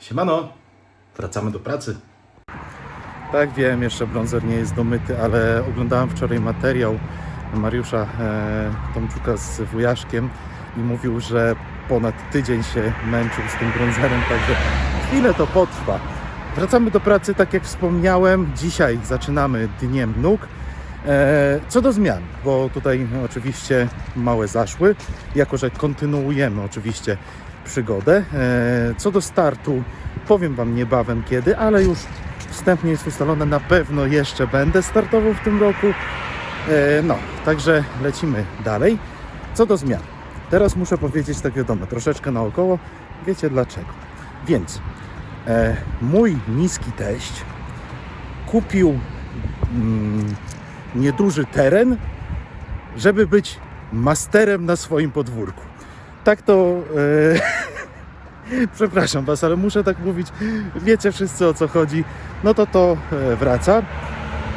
Siemano, wracamy do pracy. Tak, wiem, jeszcze brązer nie jest domyty, ale oglądałem wczoraj materiał Mariusza e, Tomczuka z Wujaszkiem i mówił, że ponad tydzień się męczył z tym brązerem, także chwilę to potrwa. Wracamy do pracy, tak jak wspomniałem, dzisiaj zaczynamy Dniem Nóg. E, co do zmian, bo tutaj oczywiście małe zaszły, jako że kontynuujemy oczywiście przygodę. E, co do startu, powiem Wam niebawem kiedy, ale już wstępnie jest ustalone, na pewno jeszcze będę startował w tym roku. E, no, także lecimy dalej. Co do zmian. Teraz muszę powiedzieć tak wiadomo, troszeczkę naokoło. Wiecie dlaczego. Więc e, mój niski teść kupił mm, nieduży teren, żeby być masterem na swoim podwórku. Tak to. E, przepraszam Was, ale muszę tak mówić. Wiecie wszyscy o co chodzi. No to to e, wraca.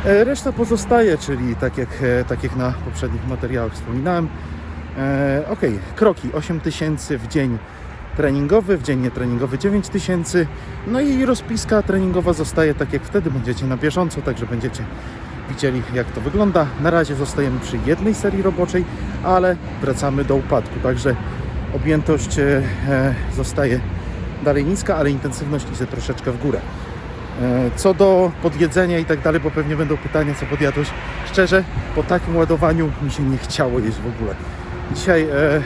E, Reszta pozostaje, czyli tak jak, tak jak na poprzednich materiałach wspominałem. E, ok, kroki 8000 w dzień treningowy, w dzień nietreningowy 9000. No i rozpiska treningowa zostaje tak jak wtedy, będziecie na bieżąco, także będziecie widzieli jak to wygląda. Na razie zostajemy przy jednej serii roboczej, ale wracamy do upadku, także objętość e, e, zostaje dalej niska, ale intensywność idzie troszeczkę w górę. E, Co do podjedzenia i tak dalej, bo pewnie będą pytania, co podjadłeś. Szczerze, po takim ładowaniu mi się nie chciało jeść w ogóle. Dzisiaj e,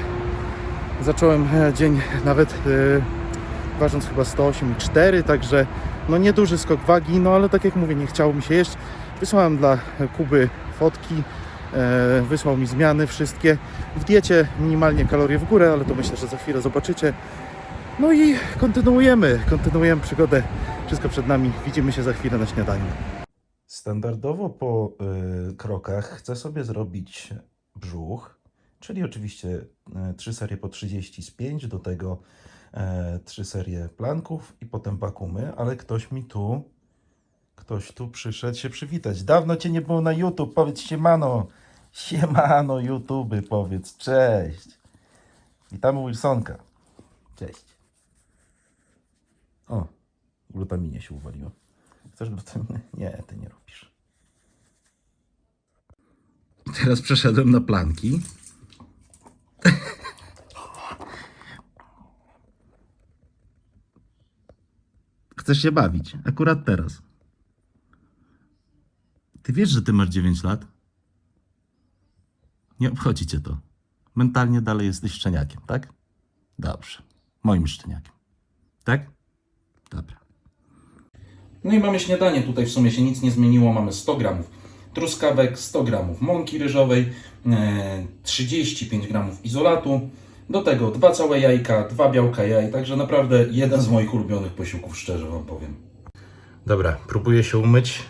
zacząłem dzień nawet e, ważąc chyba 108,4, także no nieduży skok wagi, no ale tak jak mówię, nie chciało mi się jeść. Wysłałem dla Kuby fotki, wysłał mi zmiany wszystkie. W diecie minimalnie kalorie w górę, ale to myślę, że za chwilę zobaczycie. No i kontynuujemy, kontynuujemy przygodę. Wszystko przed nami. Widzimy się za chwilę na śniadaniu. Standardowo po y, krokach chcę sobie zrobić brzuch, czyli oczywiście y, trzy serie po 30 z 5, do tego e, trzy serie planków i potem bakumy, ale ktoś mi tu, ktoś tu przyszedł się przywitać. Dawno Cię nie było na YouTube, powiedz siemano, siemano YouTube, powiedz cześć. Witamy Wilsonka. Cześć. O, glutaminie się uwaliło. Chcesz glutaminę? Nie, ty nie robisz. Teraz przeszedłem na planki. Chcesz się bawić, akurat teraz. Ty wiesz, że ty masz 9 lat? Nie obchodzi cię to. Mentalnie dalej jesteś szczeniakiem, tak? Dobrze. Moim szczeniakiem. Tak? Dobra. No i mamy śniadanie. Tutaj w sumie się nic nie zmieniło. Mamy 100 gramów truskawek, 100 gramów mąki ryżowej, e, 35 gramów izolatu. Do tego dwa całe jajka, dwa białka jaj. Także naprawdę jeden z moich ulubionych posiłków, szczerze Wam powiem. Dobra, próbuję się umyć.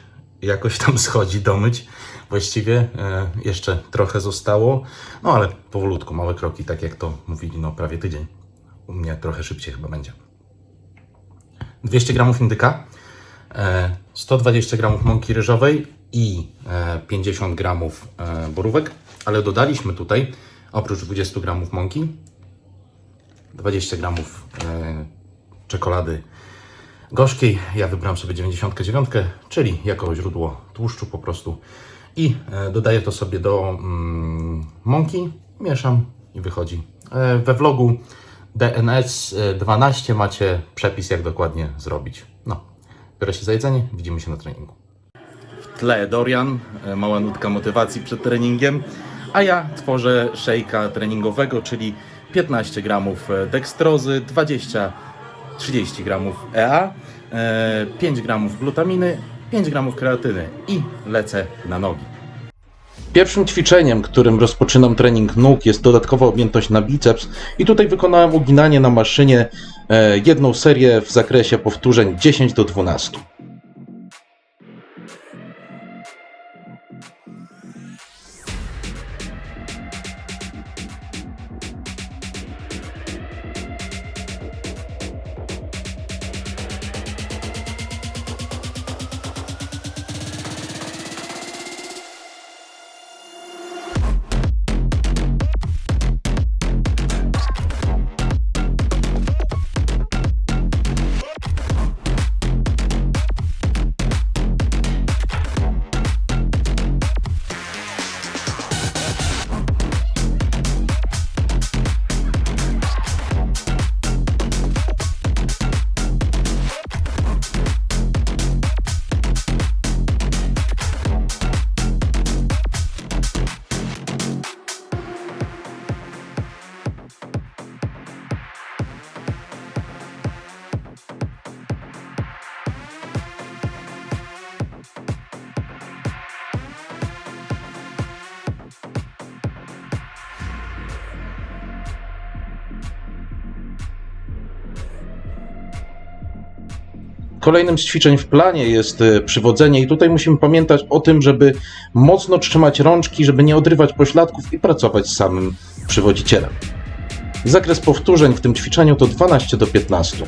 Jakoś tam schodzi domyć. Właściwie e, jeszcze trochę zostało. No ale powolutku, małe kroki, tak jak to mówili, no prawie tydzień. U mnie trochę szybciej chyba będzie. 200 gramów indyka, e, 120 gramów mąki ryżowej i e, 50 gramów e, borówek, ale dodaliśmy tutaj oprócz 20 gramów mąki 20 gramów e, czekolady gorzkiej. Ja wybrałem sobie 99, czyli jako źródło tłuszczu po prostu. I e, dodaję to sobie do mm, mąki, mieszam i wychodzi. E, we vlogu DNS 12 macie przepis, jak dokładnie zrobić. No, biorę się za jedzenie, widzimy się na treningu. W tle Dorian, e, mała nutka motywacji przed treningiem, a ja tworzę szejka treningowego, czyli 15 gramów e, dekstrozy, 20 30 gramów EA, e, 5 gramów glutaminy, 5 gramów kreatyny i lecę na nogi. Pierwszym ćwiczeniem, którym rozpoczynam trening nóg jest dodatkowa objętość na biceps i tutaj wykonałem uginanie na maszynie e, jedną serię w zakresie powtórzeń 10 do 12. Kolejnym z ćwiczeń w planie jest e, przywodzenie i tutaj musimy pamiętać o tym, żeby mocno trzymać rączki, żeby nie odrywać pośladków i pracować z samym przywodzicielem. Zakres powtórzeń w tym ćwiczeniu to 12 do 15.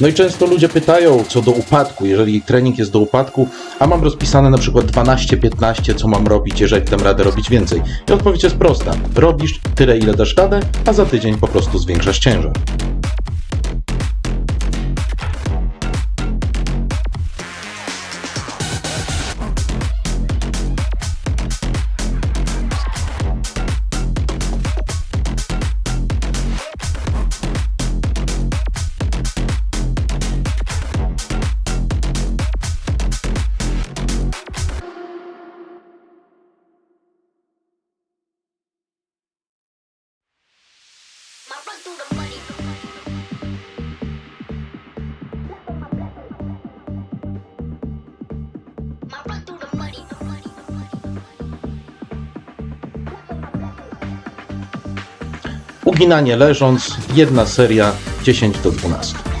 No i często ludzie pytają co do upadku, jeżeli trening jest do upadku, a mam rozpisane na przykład 12-15, co mam robić, jeżeli dam radę robić więcej. I odpowiedź jest prosta. Robisz tyle, ile dasz radę, a za tydzień po prostu zwiększasz ciężar. Uginanie leżąc, jedna seria 10 do 12.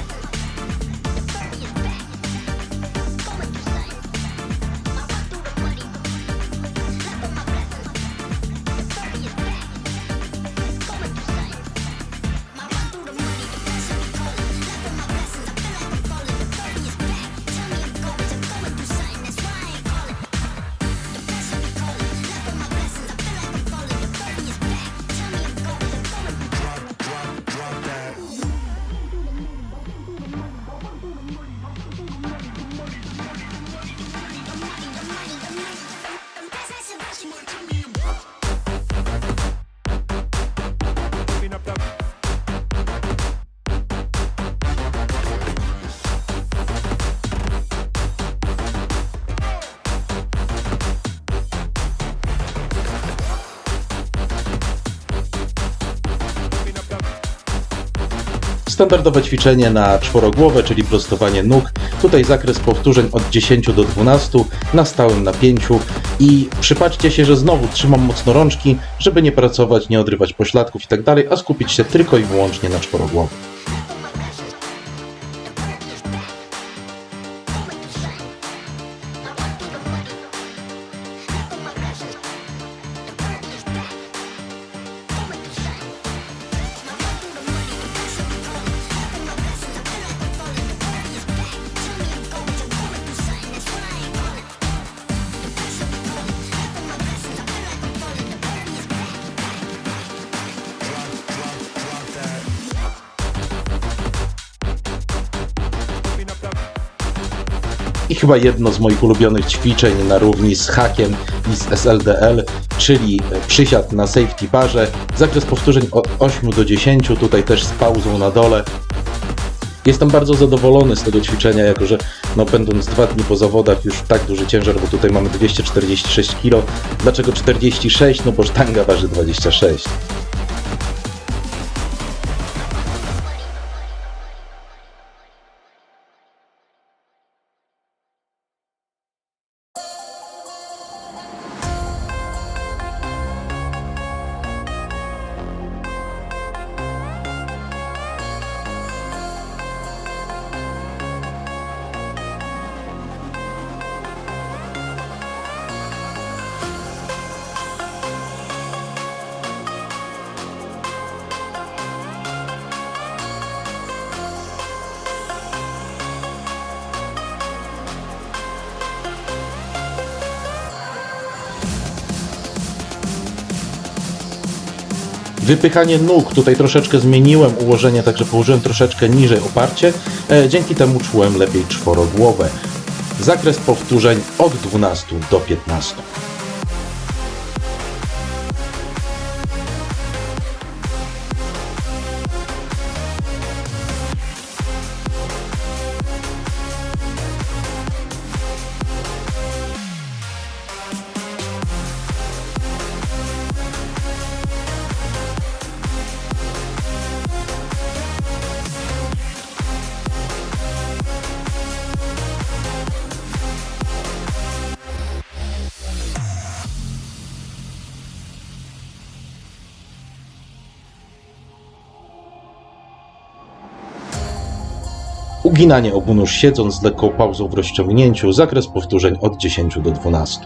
Standardowe ćwiczenie na czworogłowę, czyli prostowanie nóg. Tutaj zakres powtórzeń od 10 do 12 na stałym napięciu i przypatrzcie się, że znowu trzymam mocno rączki, żeby nie pracować, nie odrywać pośladków i tak a skupić się tylko i wyłącznie na czworogłowie. I chyba jedno z moich ulubionych ćwiczeń na równi z hakiem i z SLDL, czyli przysiad na safety barze. Zakres powtórzeń od 8 do 10, tutaj też z pauzą na dole. Jestem bardzo zadowolony z tego ćwiczenia, jako że no, będąc dwa dni po zawodach już tak duży ciężar, bo tutaj mamy 246 kg. Dlaczego 46? No bo sztanga waży 26. Wypychanie nóg, tutaj troszeczkę zmieniłem ułożenie, także położyłem troszeczkę niżej oparcie, e, dzięki temu czułem lepiej czworogłowę. Zakres powtórzeń od 12 do 15. Uginanie obu nóż siedząc z lekką pauzą w rozciągnięciu, zakres powtórzeń od 10 do 12.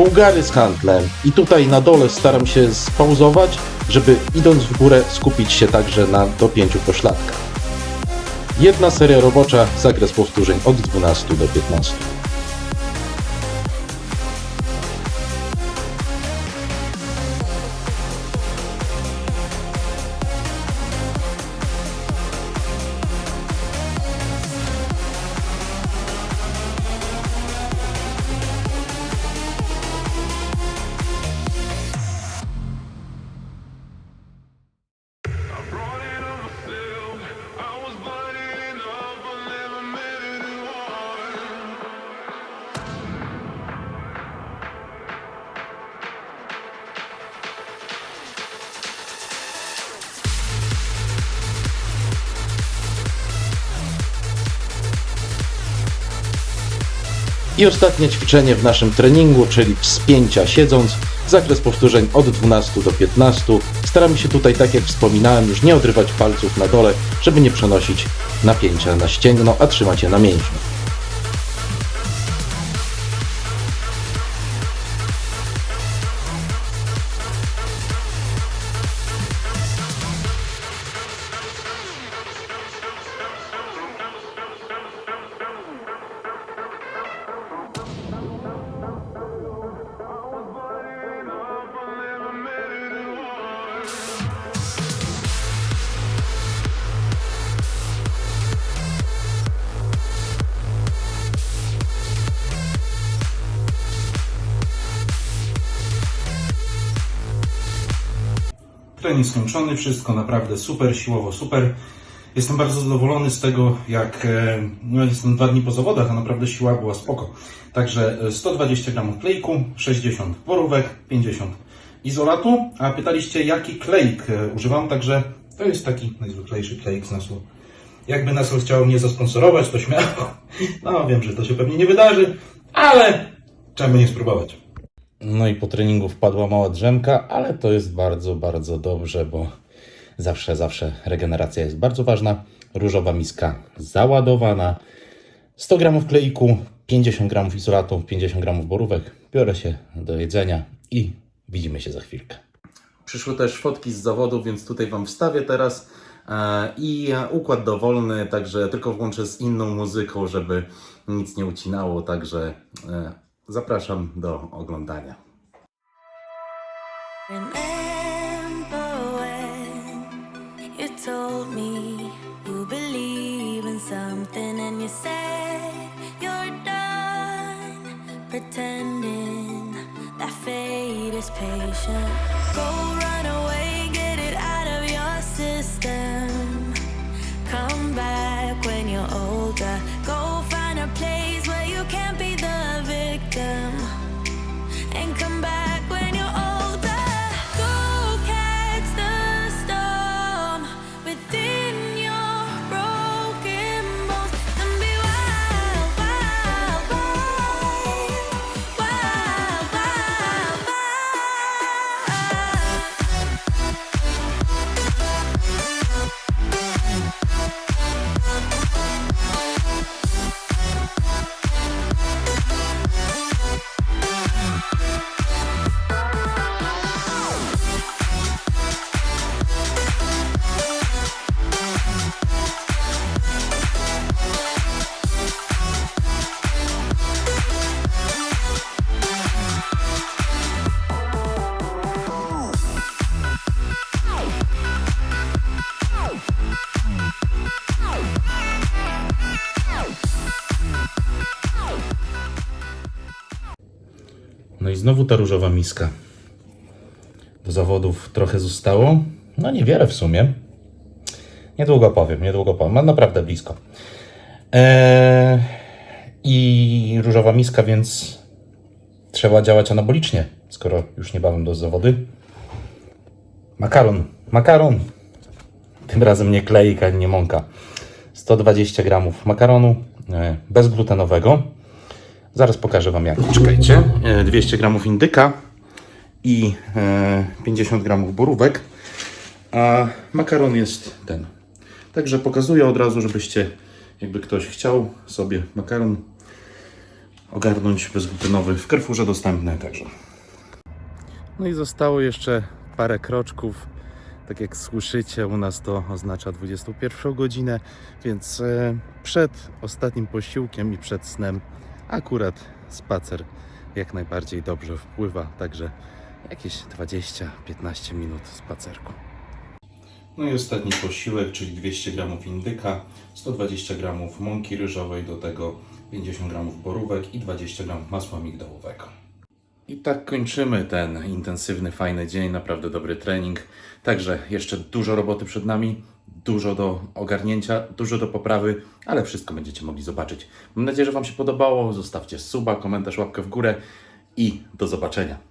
Bułgary z handlem. I tutaj na dole staram się spauzować, żeby idąc w górę skupić się także na dopięciu pośladka. Jedna seria robocza, zakres powtórzeń od 12 do 15. I ostatnie ćwiczenie w naszym treningu, czyli wspięcia siedząc. Zakres powtórzeń od 12 do 15. Staramy się tutaj, tak jak wspominałem, już nie odrywać palców na dole, żeby nie przenosić napięcia na ścięgno, a trzymać je na mięśniu. Trening skończony, wszystko naprawdę super, siłowo super. Jestem bardzo zadowolony z tego, jak e, no jestem dwa dni po zawodach, a naprawdę siła była spoko. Także e, 120 gramów klejku, 60 borówek, 50 izolatu. A pytaliście, jaki klejk e, używam, także to jest taki najzwyklejszy klejk z Naslu. Jakby Nasl chciał mnie zasponsorować, to śmiało. No wiem, że to się pewnie nie wydarzy, ale czemu nie spróbować. No i po treningu wpadła mała drzemka, ale to jest bardzo, bardzo dobrze, bo zawsze, zawsze regeneracja jest bardzo ważna. Różowa miska załadowana, 100 gramów kleiku, 50 gramów izolatu, 50 gramów borówek. Biorę się do jedzenia i widzimy się za chwilkę. Przyszły też fotki z zawodów, więc tutaj Wam wstawię teraz. E, I układ dowolny, także tylko włączę z inną muzyką, żeby nic nie ucinało. Także e, zapraszam do oglądania. You told me you believe in something and you you're done pretending that fate is patient. Go run away, znowu ta różowa miska. Do zawodów trochę zostało. No niewiele w sumie. Niedługo powiem, niedługo powiem. Mam naprawdę blisko. Eee, I różowa miska, więc trzeba działać anabolicznie, skoro już niebawem do zawody. Makaron, makaron. Tym razem nie kleik, ani nie mąka. 120 gramów makaronu e, bezglutenowego. Zaraz pokażę Wam jak. Czekajcie. E, 200 gramów indyka i e, 50 gramów borówek. A makaron jest ten. Także pokazuję od razu, żebyście, jakby ktoś chciał sobie makaron ogarnąć bezglutenowy w Carrefourze dostępny także. No i zostało jeszcze parę kroczków. Tak jak słyszycie, u nas to oznacza 21 godzinę, więc e, przed ostatnim posiłkiem i przed snem akurat spacer jak najbardziej dobrze wpływa, także jakieś 20-15 minut spacerku. No i ostatni posiłek, czyli 200 gramów indyka, 120 gramów mąki ryżowej, do tego 50 gramów borówek i 20 gramów masła migdałowego. I tak kończymy ten intensywny, fajny dzień, naprawdę dobry trening. Także jeszcze dużo roboty przed nami, dużo do ogarnięcia, dużo do poprawy, ale wszystko będziecie mogli zobaczyć. Mam nadzieję, że Wam się podobało. Zostawcie suba, komentarz, łapkę w górę i do zobaczenia.